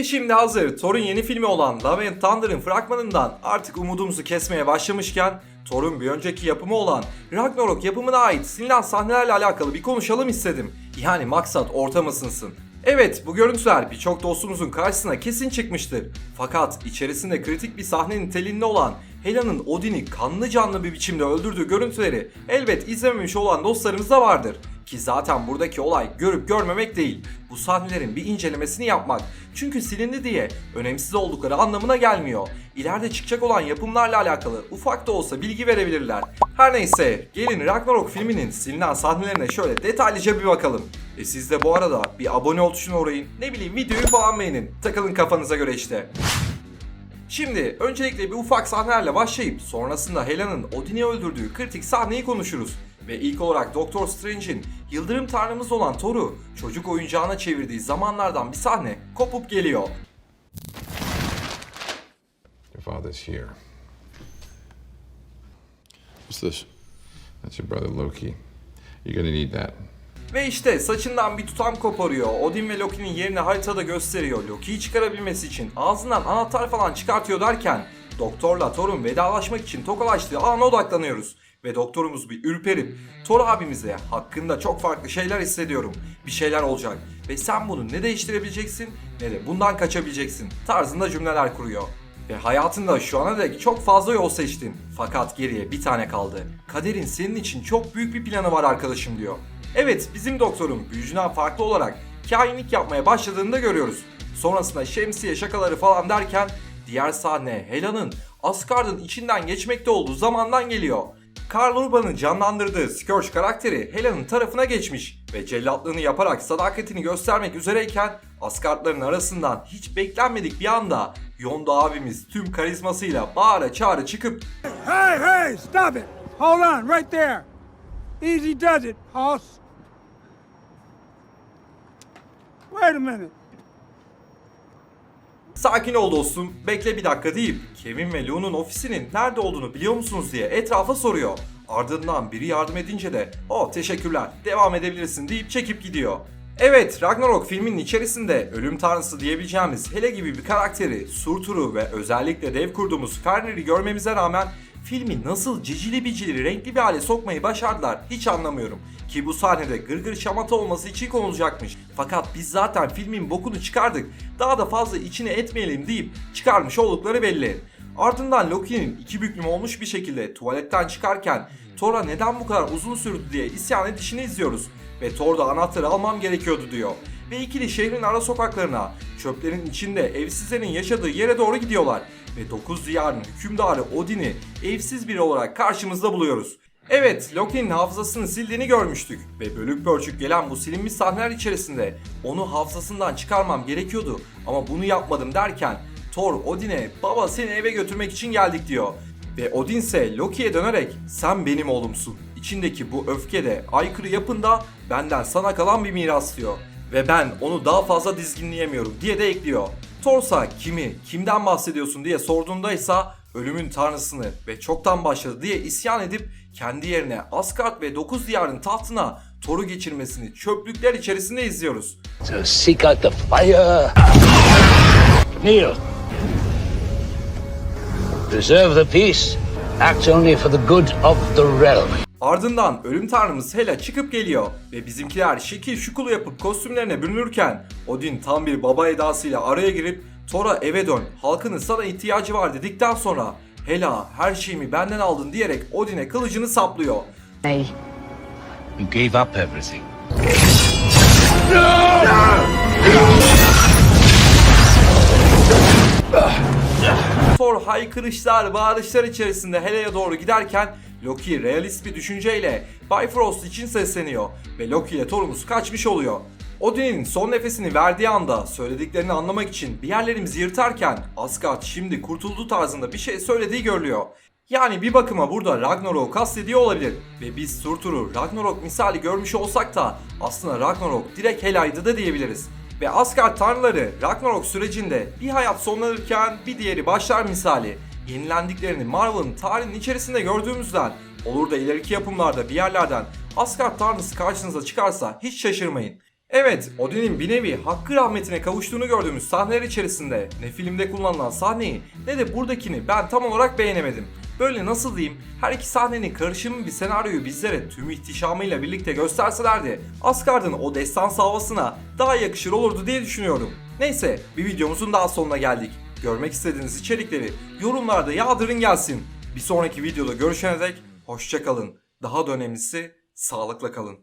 Ve şimdi hazır Thor'un yeni filmi olan Love and Thunder'ın fragmanından artık umudumuzu kesmeye başlamışken Thor'un bir önceki yapımı olan Ragnarok yapımına ait silinen sahnelerle alakalı bir konuşalım istedim. Yani maksat ortam ısınsın. Evet bu görüntüler birçok dostumuzun karşısına kesin çıkmıştır. Fakat içerisinde kritik bir sahne niteliğinde olan Hela'nın Odin'i kanlı canlı bir biçimde öldürdüğü görüntüleri elbet izlememiş olan dostlarımız da vardır. Ki zaten buradaki olay görüp görmemek değil. Bu sahnelerin bir incelemesini yapmak. Çünkü silindi diye önemsiz oldukları anlamına gelmiyor. İleride çıkacak olan yapımlarla alakalı ufak da olsa bilgi verebilirler. Her neyse gelin Ragnarok filminin silinen sahnelerine şöyle detaylıca bir bakalım. E siz de bu arada bir abone ol tuşuna uğrayın. Ne bileyim videoyu falan beğenin. Takılın kafanıza göre işte. Şimdi öncelikle bir ufak sahnelerle başlayıp sonrasında Hela'nın Odin'i öldürdüğü kritik sahneyi konuşuruz. Ve ilk olarak Doctor Strange'in yıldırım tanrımız olan Thor'u çocuk oyuncağına çevirdiği zamanlardan bir sahne kopup geliyor. Your father's here. What's this? That's your brother Loki. You're gonna need that. Ve işte saçından bir tutam koparıyor. Odin ve Loki'nin yerini haritada gösteriyor. Loki'yi çıkarabilmesi için ağzından anahtar falan çıkartıyor derken Doktorla Thor'un vedalaşmak için tokalaştığı ana odaklanıyoruz. Ve doktorumuz bir ürperip Thor abimize hakkında çok farklı şeyler hissediyorum. Bir şeyler olacak ve sen bunu ne değiştirebileceksin ne de bundan kaçabileceksin tarzında cümleler kuruyor. Ve hayatında şu ana dek çok fazla yol seçtin. Fakat geriye bir tane kaldı. Kaderin senin için çok büyük bir planı var arkadaşım diyor. Evet bizim doktorum büyücüden farklı olarak kainlik yapmaya başladığını da görüyoruz. Sonrasında şemsiye şakaları falan derken diğer sahne Hela'nın Asgard'ın içinden geçmekte olduğu zamandan geliyor. Karl Urban'ın canlandırdığı Scourge karakteri Hela'nın tarafına geçmiş ve cellatlığını yaparak sadakatini göstermek üzereyken Asgard'ların arasından hiç beklenmedik bir anda Yonda abimiz tüm karizmasıyla bağıra çağrı çıkıp Hey, hey, stop it. Hold on, right there. Easy does it, Hoss. Wait a minute. Sakin ol dostum, bekle bir dakika deyip Kevin ve Lou'nun ofisinin nerede olduğunu biliyor musunuz diye etrafa soruyor. Ardından biri yardım edince de o teşekkürler devam edebilirsin deyip çekip gidiyor. Evet Ragnarok filminin içerisinde ölüm tanrısı diyebileceğimiz Hele gibi bir karakteri Surtur'u ve özellikle dev kurduğumuz Fenrir'i görmemize rağmen filmi nasıl cicili bicili renkli bir hale sokmayı başardılar hiç anlamıyorum. Ki bu sahnede gırgır şamata olması için konulacakmış. Fakat biz zaten filmin bokunu çıkardık. Daha da fazla içine etmeyelim deyip çıkarmış oldukları belli. Ardından Loki'nin iki büklüm olmuş bir şekilde tuvaletten çıkarken Thor'a neden bu kadar uzun sürdü diye isyan edişini izliyoruz. Ve Thor da anahtarı almam gerekiyordu diyor. Ve ikili şehrin ara sokaklarına, çöplerin içinde evsizlerin yaşadığı yere doğru gidiyorlar. Ve 9 diyarın hükümdarı Odin'i evsiz biri olarak karşımızda buluyoruz. Evet, Loki'nin hafızasını sildiğini görmüştük ve bölük pörçük gelen bu silinmiş sahneler içerisinde onu hafızasından çıkarmam gerekiyordu ama bunu yapmadım derken Thor Odin'e baba seni eve götürmek için geldik diyor. Ve Odin ise Loki'ye dönerek sen benim oğlumsun. İçindeki bu öfke de aykırı yapında benden sana kalan bir miras diyor. Ve ben onu daha fazla dizginleyemiyorum diye de ekliyor. Thor'sa kimi, kimden bahsediyorsun diye sorduğunda ise ölümün tanrısını ve çoktan başladı diye isyan edip kendi yerine Asgard ve 9 diyarın tahtına Thor'u geçirmesini çöplükler içerisinde izliyoruz. So seek out the fire. Kneel. Preserve the peace. Act only for the good of the realm. Ardından ölüm tanrımız Hela çıkıp geliyor ve bizimkiler şekil şukulu yapıp kostümlerine bürünürken Odin tam bir baba edasıyla araya girip Thor'a eve dön halkının sana ihtiyacı var dedikten sonra Hela her şeyimi benden aldın diyerek Odin'e kılıcını saplıyor. They You gave up everything. Thor haykırışlar, bağırışlar içerisinde Hela'ya doğru giderken Loki realist bir düşünceyle Bifrost için sesleniyor ve Loki ile Thor'umuz kaçmış oluyor. Odin'in son nefesini verdiği anda söylediklerini anlamak için bir yerlerimizi yırtarken Asgard şimdi kurtuldu tarzında bir şey söylediği görülüyor. Yani bir bakıma burada Ragnarok'u kastediyor olabilir ve biz Surtur'u Ragnarok misali görmüş olsak da aslında Ragnarok direkt Hela'ydı da diyebiliriz. Ve Asgard tanrıları Ragnarok sürecinde bir hayat sonlanırken bir diğeri başlar misali yenilendiklerini Marvel'ın tarihinin içerisinde gördüğümüzden olur da ileriki yapımlarda bir yerlerden Asgard tanrısı karşınıza çıkarsa hiç şaşırmayın. Evet, Odin'in bir nevi hakkı rahmetine kavuştuğunu gördüğümüz sahneler içerisinde ne filmde kullanılan sahneyi ne de buradakini ben tam olarak beğenemedim. Böyle nasıl diyeyim, her iki sahnenin karışımı bir senaryoyu bizlere tüm ihtişamıyla birlikte gösterselerdi Asgard'ın o destans havasına daha yakışır olurdu diye düşünüyorum. Neyse, bir videomuzun daha sonuna geldik. Görmek istediğiniz içerikleri yorumlarda yağdırın gelsin. Bir sonraki videoda görüşene dek hoşçakalın. Daha da önemlisi sağlıkla kalın.